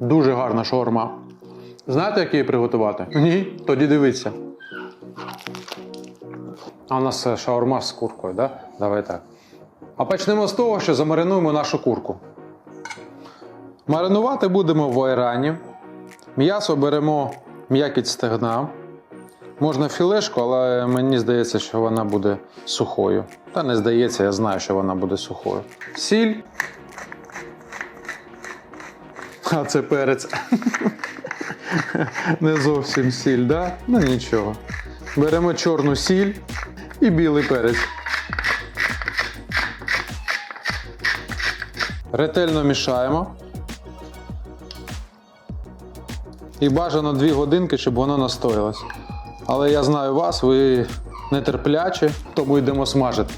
Дуже гарна шаурма. Знаєте, як її приготувати? Ні, тоді дивіться. А у нас е, шаурма з куркою, да? Давай так. А почнемо з того, що замаринуємо нашу курку. Маринувати будемо в айрані. М'ясо беремо м'якіть стегна. Можна філешку, але мені здається, що вона буде сухою. Та не здається, я знаю, що вона буде сухою. Сіль. А це перець. Не зовсім сіль, да? Ну нічого. Беремо чорну сіль і білий перець. Ретельно мішаємо. І бажано 2 годинки, щоб воно настоялось. Але я знаю вас, ви нетерплячі, тому йдемо смажити.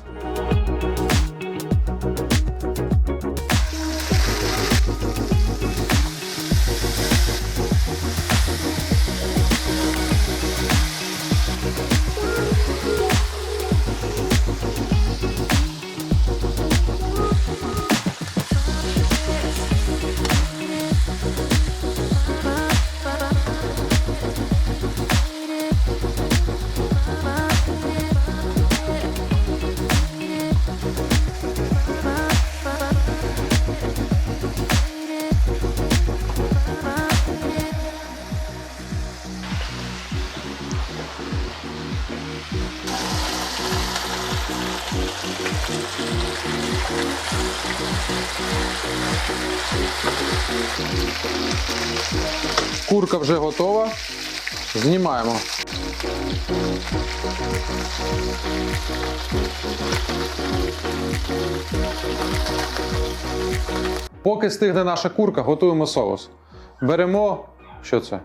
Курка вже готова. Знімаємо. Поки стигне наша курка, готуємо соус. Беремо. Що це?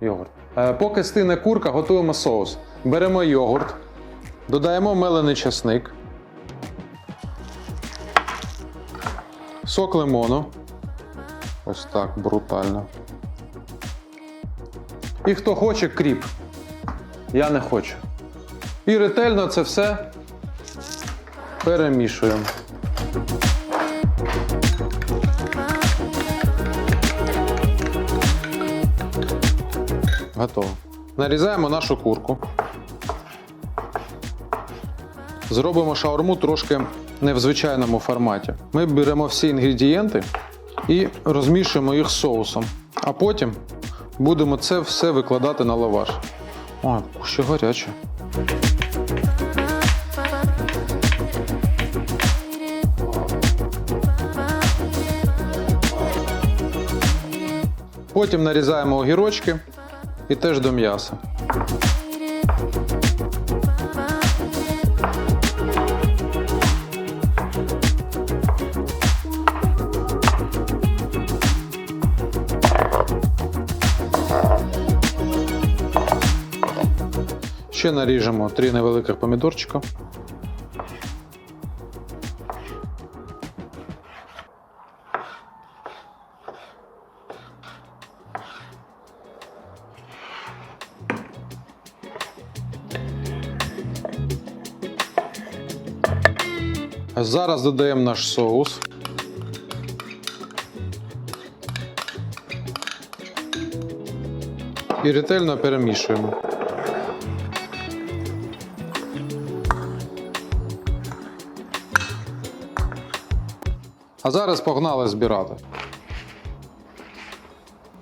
Йогурт. Е, поки стигне курка, готуємо соус. Беремо йогурт, додаємо мелений часник, сок лимону. Ось так брутально. І хто хоче кріп. Я не хочу. І ретельно це все перемішуємо. Готово. Нарізаємо нашу курку. Зробимо шаурму трошки не в звичайному форматі. Ми беремо всі інгредієнти і розмішуємо їх соусом. А потім будемо це все викладати на лаваш. Ой, ще гаряче. Потім нарізаємо огірочки і теж до м'яса. Ще наріжемо три невеликих помідорчика. Зараз додаємо наш соус. І ретельно перемішуємо. А зараз погнали збирати.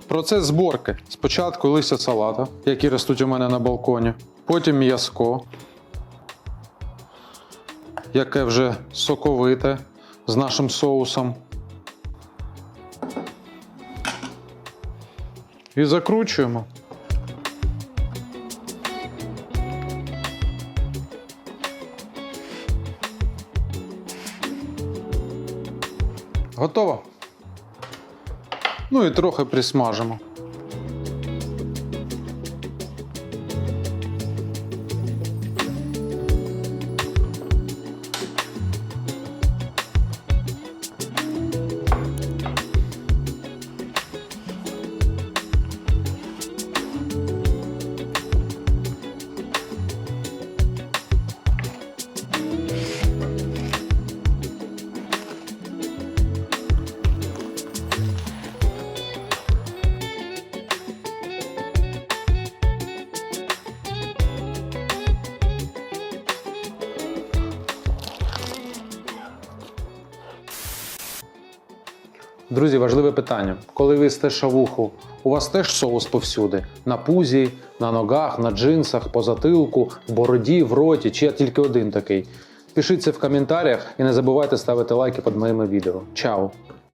Процес зборки. Спочатку листя салата, які ростуть у мене на балконі. Потім м'язко, яке вже соковите з нашим соусом. І закручуємо. Готово. Ну і трохи присмажимо. Друзі, важливе питання. Коли ви сте шавуху, у вас теж соус повсюди? На пузі, на ногах, на джинсах, по затилку, в бороді, в роті, чи я тільки один такий? Пишіть це в коментарях і не забувайте ставити лайки під моїми відео. Чао!